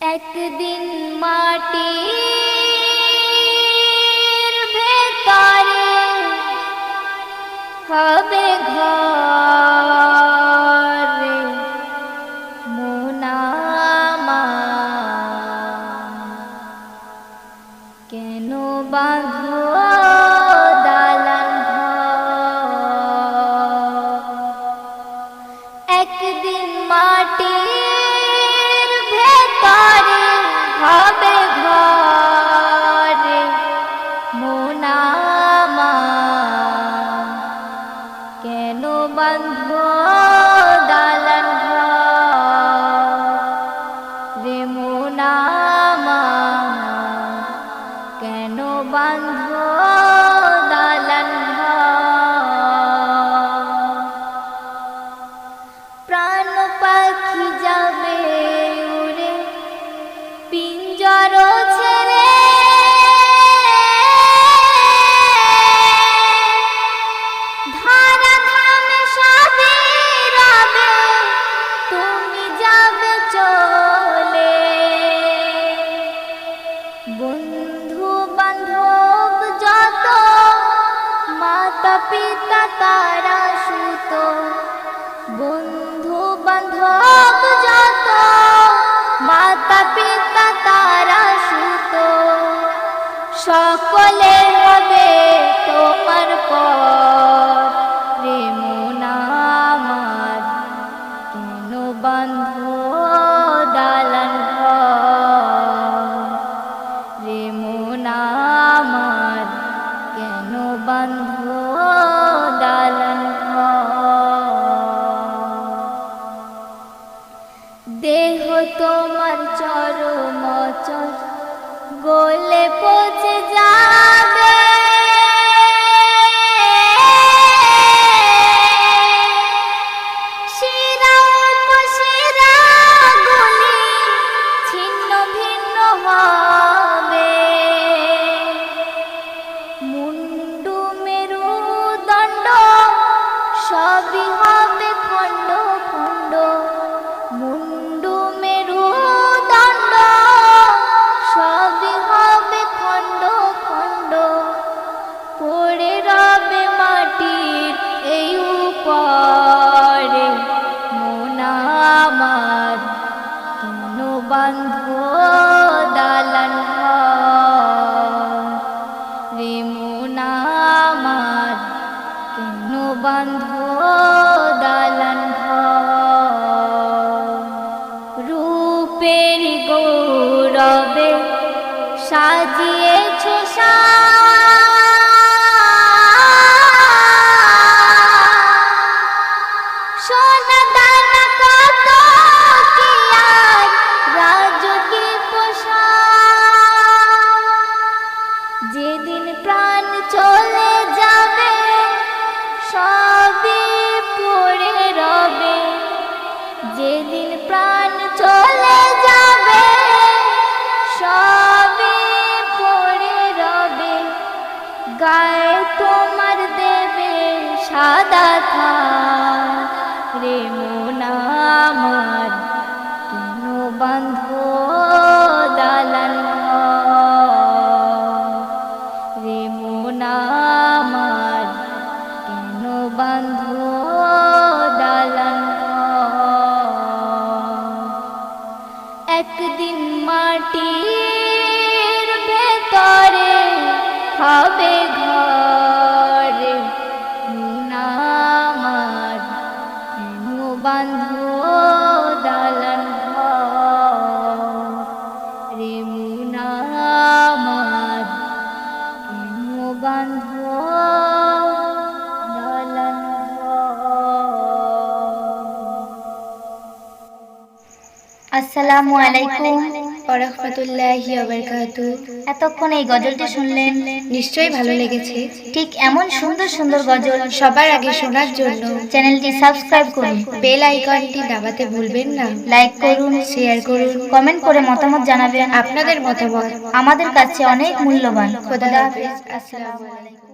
একদিন মাটির ভেতরে হবে ঘরে মোনামা কেন বাঁধো মোনামা মাতা পিতা তারা সুত। বন্ধু বান্ধব যত মাতা পিতা তারা সুত। সকলে হবে তোমার পর। দেহ তোমার চরম চর গোলে পচে যাবে। বন্ধ দালান ঘর? রে মোনামার কেন বন্ধ দালান? রূপের গৌরবে সাজিয়েছ সোনা একদিন মাটির ভেতরে হবে ঘরে। নামার কেন বান্ধ আসসালামু আলাইকুম ওরহমতুল্লাহি ওবারকাতু এতক্ষণ এই গজলটি শুনলেন? নিশ্চয়ই ভালো লেগেছে। ঠিক এমন সুন্দর সুন্দর গজল সবার আগে শোনার জন্য চ্যানেলটি সাবস্ক্রাইব করুন। বেল আইকনটি দাবাতে ভুলবেন না। লাইক করুন শেয়ার করুন। কমেন্ট করে মতামত জানাবেন। আপনাদের মতামত আমাদের কাছে অনেক মূল্যবান। খোদা হাফেজ। আসসালামু আলাইকুম।